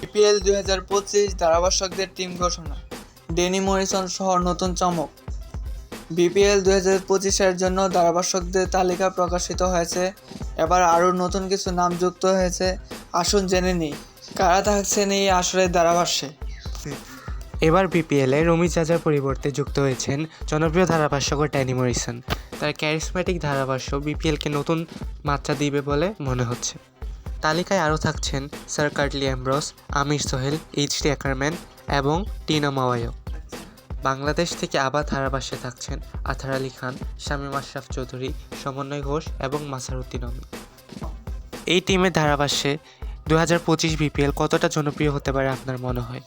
BPL দুই হাজার পঁচিশ ধারাভাষ্যকদের টিম ঘোষণা। ডেনি মরিসন সহ নতুন চমক। বিপিএল দুই হাজার পঁচিশের জন্য ধারাভাষ্যকদের তালিকা প্রকাশিত হয়েছে। এবার আরও নতুন কিছু নাম যুক্ত হয়েছে, আসুন জেনে নিই। কারা থাকছেন এই আসরের ধারাভাষ্যে? এবার বিপিএলে রমি জাজার পরিবর্তে যুক্ত হয়েছেন জনপ্রিয় ধারাভাষ্যকর ড্যানি মরিসন। তার ক্যারিসম্যাটিক ধারাভাষ্য বিপিএলকে নতুন মাত্রা দিবে বলে মনে হচ্ছে। তালিকায় আরও থাকছেন sir Curtly Ambrose, Aamir Sohail, H D Ackerman এবং টিনো মাওয়ায়ো বাংলাদেশ থেকে আবার ধারাভাষ্যে থাকছেন আথার আলী খান, শামীম আশরাফ চৌধুরী, সমন্বয় ঘোষ এবং মাসারুদ্দিন অমি এই টিমের ধারাভাষ্যে দু হাজার পঁচিশ বিপিএল কতটা জনপ্রিয় হতে পারে আপনার মনে হয়?